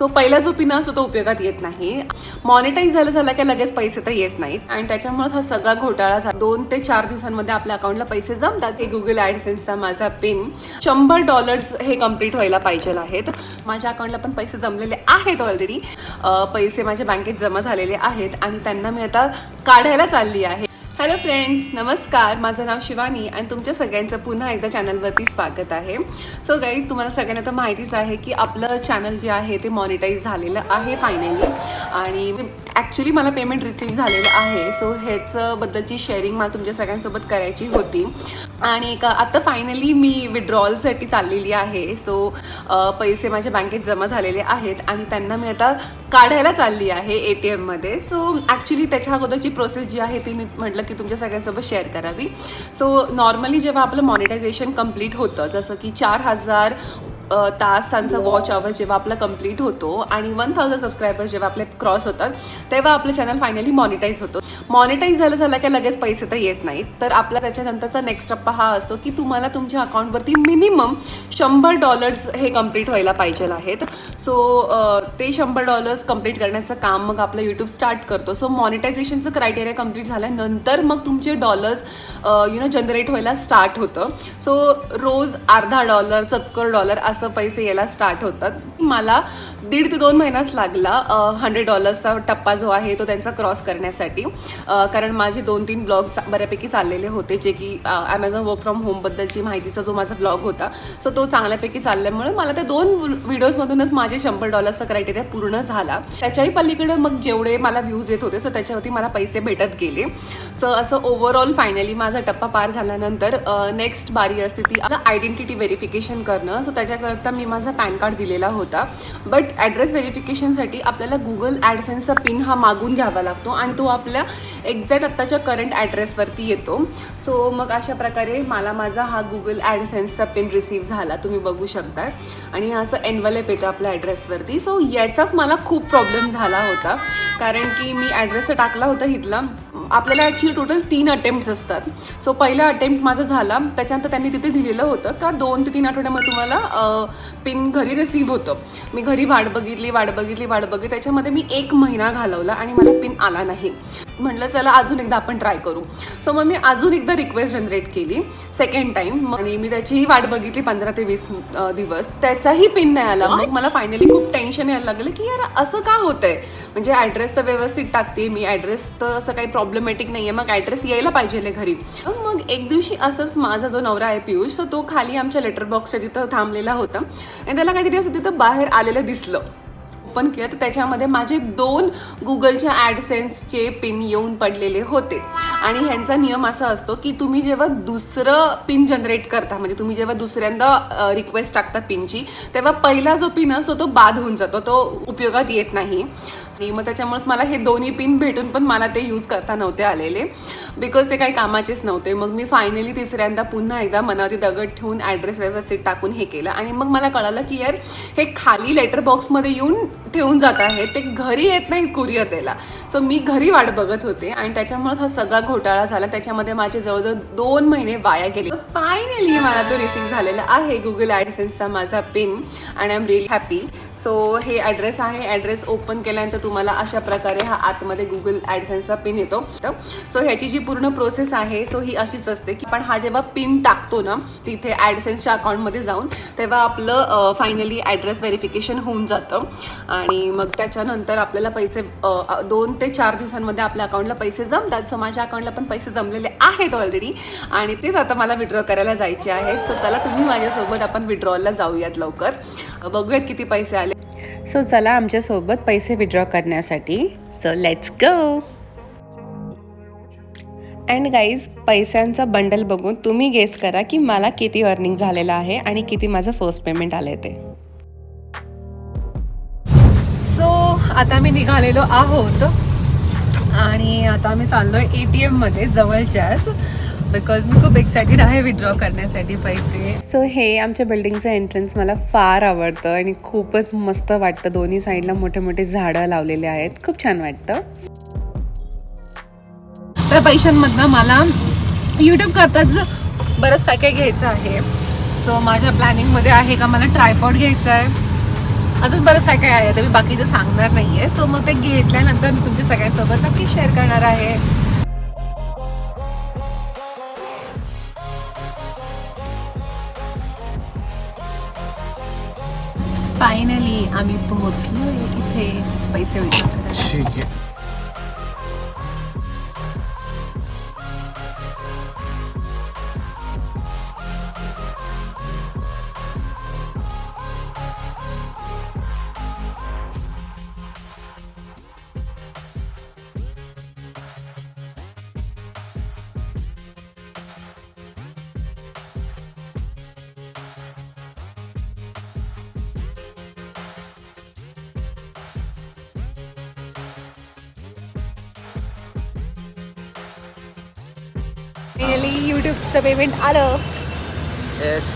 तो पहिला जो पिन असतो तो उपयोगात येत नाही. मॉनिटाईज झालं झालं की लगेच पैसे तर येत नाहीत. आणि त्याच्यामुळेच हा सगळा घोटाळा झाला. दोन ते चार दिवसांमध्ये आपल्या अकाउंटला पैसे जमतात. हे गुगल ॲडसेन्सचा माझा पिन शंभर डॉलर्स हे कंप्लीट व्हायला पाहिजे आहेत. माझ्या अकाउंटला पण पैसे जमलेले आहेत ऑलरेडी पैसे माझ्या बँकेत जमा झालेले आहेत. आणि त्यांना मी आता काढायला चालली आहे. हॅलो फ्रेंड्स नमस्कार. माझं नाव शिवानी आणि तुमच्या सगळ्यांचं पुन्हा एकदा चॅनलवरती स्वागत आहे. सो गाईज तुम्हाला सगळ्यांना तर माहितीच आहे की आपलं चॅनल जे आहे ते मॉनिटाईज झालेलं आहे फायनली आणि ॲक्च्युली मला पेमेंट रिसीव्ह झालेलं आहे. सो ह्याचंबद्दलची शेअरिंग मला तुमच्या सगळ्यांसोबत करायची होती. आणि एक आता फायनली मी विड्रॉलसाठी चाललेली आहे. सो पैसे माझ्या बँकेत जमा झालेले आहेत आणि त्यांना मी आता काढायला चालली आहे ए टी एममध्ये सो ॲक्च्युली त्याच्या अगोदरची प्रोसेस जी आहे ती मी म्हटलं की तुमच्या सगळ्यांसोबत शेअर करावी. सो नॉर्मली जेव्हा आपलं मॉनिटायझेशन कंप्लीट होतं जसं की चार हजार तासांचा वॉच आवर जेव्हा आपला कंप्लीट होतो आणि वन थाउजंड सबस्क्रायबर्स जेव्हा आपले क्रॉस होतात तेव्हा आपलं चॅनल फायनली मॉनिटाईज होतो. मॉनिटाईज झालं झालं की लगेच पैसे तर येत नाहीत. तर आपला त्याच्यानंतरचा नेक्स्ट टप्पा हा असतो की तुम्हाला तुमच्या अकाउंटवरती मिनिमम शंभर डॉलर्स हे कंप्लीट व्हायला पाहिजे आहेत. सो ते शंभर डॉलर्स कंप्लीट करण्याचं काम मग आपलं यूट्यूब स्टार्ट करतो. सो मॉनिटायझेशनचं क्रायटेरिया कंप्लीट झाल्यानंतर मग तुमचे डॉलर्स यु नो जनरेट व्हायला स्टार्ट होतं. सो रोज अर्धा डॉलर सत्तर डॉलर असं पैसे यायला स्टार्ट होतात. मला दीड ते दोन महिनाच लागला हंड्रेड डॉलर्सचा टप्पा जो आहे तो त्यांचा क्रॉस करण्यासाठी. कारण माझे दोन तीन ब्लॉग्स बऱ्यापैकी चाललेले होते जे की ॲमेझॉन वर्क फ्रॉम होमबद्दलची माहितीचा जो माझा ब्लॉग होता सो तो चांगल्यापैकी चालल्यामुळे मला त्या दोन व्हिडिओजमधूनच माझे शंभर डॉलर्सचा क्रायटेरिया पूर्ण झाला. त्याच्याही पलीकडे मग जेवढे मला व्ह्यूज येत होते सो त्याच्यावरती मला पैसे भेटत गेले. सो असं ओव्हरऑल फायनली माझा टप्पा पार झाल्यानंतर नेक्स्ट बारी असते ती आयडेंटिटी व्हेरिफिकेशन करणं. सो करता मी माझा पॅन कार्ड दिलेला होता. बट ॲड्रेस व्हेरिफिकेशनसाठी आपल्याला गुगल ॲडसेन्सचा पिन हा मागून घ्यावा लागतो आणि तो आपल्या एक्झॅक्ट आत्ताच्या करंट ॲड्रेसवरती येतो. सो मग अशा प्रकारे मला माझा हा गुगल ॲडसेन्सचा पिन रिसीव्ह झाला. तुम्ही बघू शकता आणि असं एनवलेप येतं आपल्या ॲड्रेसवरती सो याचाच मला खूप प्रॉब्लेम झाला होता. कारण की मी ॲड्रेस टाकला होता इथला आपल्याला ॲक्च्युली टोटल तीन अटेम्प्ट्स असतात. सो पहिला अटेम्प्ट माझा झाला. त्याच्यानंतर त्यांनी तिथे दिलेलं होतं का दोन ते तीन आठवड्यामध्ये तुम्हाला पिन घरी रिसीव्ह होतं. मी घरी वाट बघितली वाट बघितली वाट बघितली. त्याच्यामध्ये मी एक महिना घालवला आणि मला पिन आला नाही. म्हटलं चला अजून एकदा आपण ट्राय करू. सो मग मी अजून एकदा रिक्वेस्ट जनरेट केली. सेकंड टाइम आणि मी त्याचीही वाट बघितली पंधरा ते वीस दिवस. त्याचाही पिन नाही आला. मग मला फायनली खूप टेन्शन यायला लागलं की यार असं का होतंय? म्हणजे ॲड्रेस तर व्यवस्थित टाकते. मी ॲड्रेस तर असं काही प्रॉब्लेमॅटिक नाही आहे मग ॲड्रेस यायला पाहिजे घरी. मग एक दिवशी असंच माझा जो नवरा आहे पियुष तो खाली आमच्या लेटर बॉक्सच्या तिथं थांबलेला होता. आणि त्याला काहीतरी असं तिथं बाहेर आलेलं दिसलं. ओपन केलं तर त्याच्यामध्ये माझे दोन गुगलच्या ॲडसेन्सचे पिन येऊन पडलेले होते. आणि ह्यांचा नियम असा असतो की तुम्ही जेव्हा दुसरं पिन जनरेट करता म्हणजे तुम्ही जेव्हा दुसऱ्यांदा रिक्वेस्ट टाकता पिनची तेव्हा पहिला जो पिन असतो तो बाद होऊन जातो तो उपयोगात येत नाही. आणि मग त्याच्यामुळेच मला हे दोन्ही पिन भेटून पण मला ते यूज करता नव्हते आलेले. बिकॉज ते काही कामाचेच नव्हते. मग मी फायनली तिसऱ्यांदा पुन्हा एकदा मनावरती दगड ठेवून ॲड्रेस व्यवस्थित टाकून हे केलं. आणि मग मला कळालं की यार हे खाली लेटर बॉक्समध्ये येऊन ठेवून जात आहे. ते घरी येत नाही कुरिअर द्यायला. सो मी घरी वाट बघत होते आणि त्याच्यामुळेच हा सगळा घोटाळा झाला. त्याच्यामध्ये माझे जवळजवळ दोन महिने वाया गेले. फायनली मला तो रिसीव्ह झालेला आहे. गुगल ॲडसेन्सचा माझा पिन आणि I am really happy so हे ॲड्रेस आहे. ॲड्रेस ओपन केल्यानंतर तुम्हाला अशा प्रकारे हा आतमध्ये गुगल ॲडसेन्सचा पिन येतो. सो ह्याची जी पूर्ण प्रोसेस आहे सो ही अशीच असते की पण हा जेव्हा पिन टाकतो ना तिथे ॲडसेन्सच्या अकाउंटमध्ये जाऊन तेव्हा आपलं फायनली ॲड्रेस व्हेरिफिकेशन होऊन जातं. आणि मग त्याच्यानंतर आपल्याला पैसे दोन ते चार दिवसांमध्ये आपल्या अकाउंटला पैसे जमतात. सो माझ्या अकाउंटला पण पैसे जमलेले आहेत ऑलरेडी आणि तेच आता मला विड्रॉ करायला जायचे आहेत सो चला तुम्ही माझ्यासोबत आपण विड्रॉलला जाऊयात लवकर. बघूयात किती पैसे आले. सो चला आमच्यासोबत पैसे विड्रॉ करण्यासाठी. So let's go and guys पैशांचा बंडल बघून तुम्ही गेस करा की मला किती अर्निंग झालेलं आहे आणि किती माझं फर्स्ट पेमेंट आलं ते. आता मी निघालेलो आहोत. आणि आता आम्ही चाललोय ए टी एममध्ये जवळच्याच. बिकॉज मी खूप एक्सायटेड आहे विड्रॉ करण्यासाठी पैसे. सो हे आमच्या बिल्डिंगचं एंट्रन्स मला फार आवडतं आणि खूपच मस्त वाटतं. दोन्ही साईडला मोठे मोठे झाडं लावलेले आहेत. खूप छान वाटतं. त्या पैशांमधनं मला यूट्यूब करताच बरंच काय काय घ्यायचं आहे. सो माझ्या प्लॅनिंगमध्ये आहे का मला ट्रायपॉड घ्यायचा आहे अजून बरंच काय काय आहे तर मी बाकीचं सांगणार नाहीये. सो मग ते घेतल्यानंतर मी तुमच्या सगळ्यांसोबत नक्की शेअर करणार आहे. फायनली आम्ही पोहोचलो इथे पैसे विचार करायला. फायनली युट्यूबचं पेमेंट आलं. येस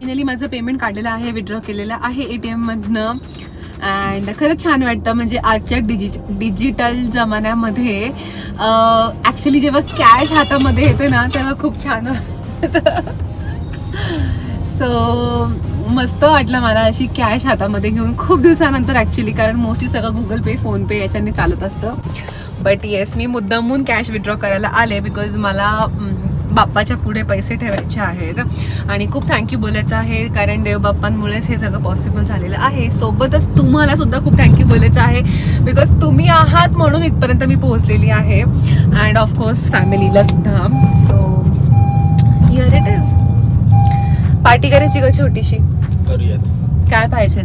फायनली माझं पेमेंट काढलेलं आहे विड्रॉ केलेलं आहे ए टी एममधनं अँड खरंच छान वाटतं म्हणजे आजच्या डिजि डिजिटल जमान्यामध्ये ॲक्च्युली जेव्हा कॅश हातामध्ये येते ना तेव्हा खूप छान सो मस्त वाटलं मला अशी कॅश हातामध्ये घेऊन. खूप दिवसानंतर ॲक्च्युली कारण मोस्टली सगळं गुगल पे फोनपे याच्याने चालत असतं. बट येस मी मुद्दामून कॅश विड्रॉ करायला आले बिकॉज मला बाप्पाच्या पुढे पैसे ठेवायचे आहेत. आणि खूप थँक्यू बोलायचं आहे कारण देवबाप्पांमुळेच हे सगळं पॉसिबल झालेलं आहे. सोबतच तुम्हाला सुद्धा खूप थँक्यू बोलायचं आहे बिकॉज तुम्ही आहात म्हणून इथपर्यंत मी पोहोचलेली आहे. अँड ऑफकोर्स फॅमिलीला सुद्धा. So here it is party करायची का छोटीशी? करूयात. काय पाहिजे?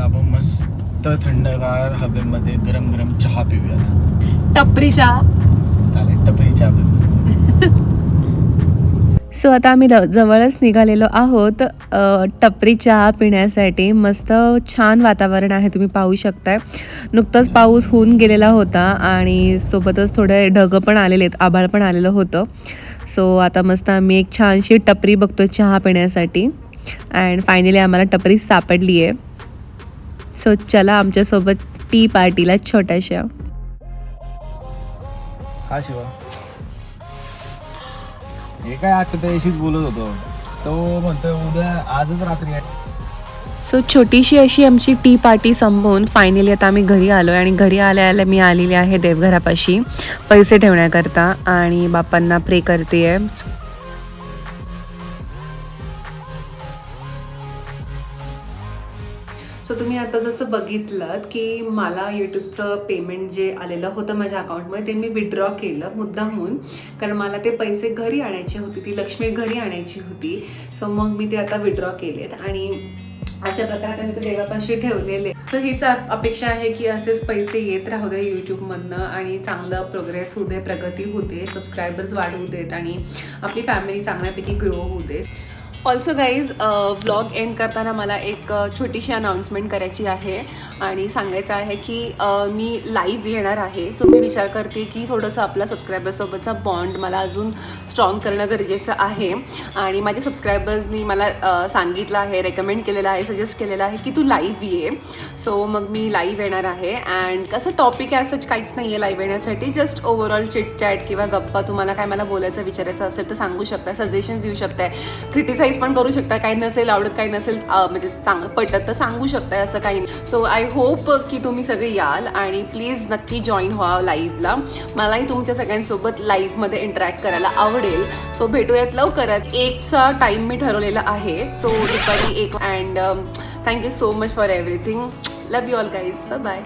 आपण मस्त थंडगार हवेमध्ये गरम गरम चहा पिऊयात. टपरी चहा. चालेल टपरी चहा पिऊयात. सो आता आम्ही जवळच निघालेलो आहोत टपरी चहा पिण्यासाठी. मस्त छान वातावरण आहे तुम्ही पाहू शकताय. नुकतंच पाऊस होऊन गेलेला होता आणि सोबतच थोडे ढगं पण आलेले आहेत आभाळ पण आलेलं होतं. सो आता मस्त आम्ही एक छानशी टपरी बघतोय चहा पिण्यासाठी. अँड फायनली आम्हाला टपरी सापडली आहे. सो चला आमच्यासोबत टी पार्टीला छोट्याशा. हा शिवा. हे काय आता त्याशीच बोलत होतो. तो उद्या आजच रात्री आहे. सो छोटीशी अशी आमची टी पार्टी संपवून फायनली आता आम्ही घरी आलो आणि घरी आल्या आल्या मी आलेली आहे देवघरापाशी. पैसे ठेवण्याकरता आणि बाप्पांना प्रे करते आहे तुम्ही आता जसं बघितलं की मला यूट्यूबचं पेमेंट जे आलेलं होतं माझ्या अकाउंटमध्ये ते मी विड्रॉ केलं मुद्दामून. कारण मला ते पैसे घरी आणायचे होते ती लक्ष्मी घरी आणायची होती. सो मग मी ते आता विड्रॉ केलेत. आणि अशा प्रकारे मी ते देवापाशी ठेवलेले. सो हीच अपेक्षा आहे की असेच पैसे येत राहू दे यूट्यूबमधनं आणि चांगलं प्रोग्रेस होऊ दे प्रगती होते सबस्क्रायबर्स वाढू देत आणि आपली फॅमिली चांगल्यापैकी ग्रो होऊ दे. ऑल्सो गाईज व्लॉग एंड करताना मला एक uh, छोटीशी अनाउन्समेंट करायची आहे. आणि सांगायचं आहे की uh, मी लाईव्ह येणार आहे. सो मी विचार करते की थोडंसं आपला सबस्क्रायबर्ससोबतचा बॉन्ड मला अजून स्ट्रॉंग करणं गरजेचं आहे. आणि माझ्या सबस्क्रायबर्सनी मला uh, सांगितलं आहे रेकमेंड केलेलं आहे सजेस्ट केलेलं आहे की तू लाईव्ह ये. सो मग मी लाईव्ह येणार आहे. अँड कसं टॉपिक आहे असं काहीच नाही आहे लाईव्ह येण्यासाठी. जस्ट ओव्हरऑल चिटचॅट किंवा गप्पा तुम्हाला काय मला बोलायचं विचारायचं असेल तर सांगू शकता सजेशन्स देऊ शकताय. क्रिटिसाइज पण करू शकता. काही नसेल आवडत काही नसेल म्हणजे चांग पटत तर सांगू शकताय असं काही सो आय होप की तुम्ही सगळे याल आणि प्लीज नक्की जॉईन व्हा लाईव्हला मलाही तुमच्या सगळ्यांसोबत लाईव्हमध्ये इंटरॅक्ट करायला आवडेल. सो भेटूयात लवकरात एकचा टाईम मी ठरवलेला आहे. सो दुपारी एक. And thank you so much for everything love you all guys bye bye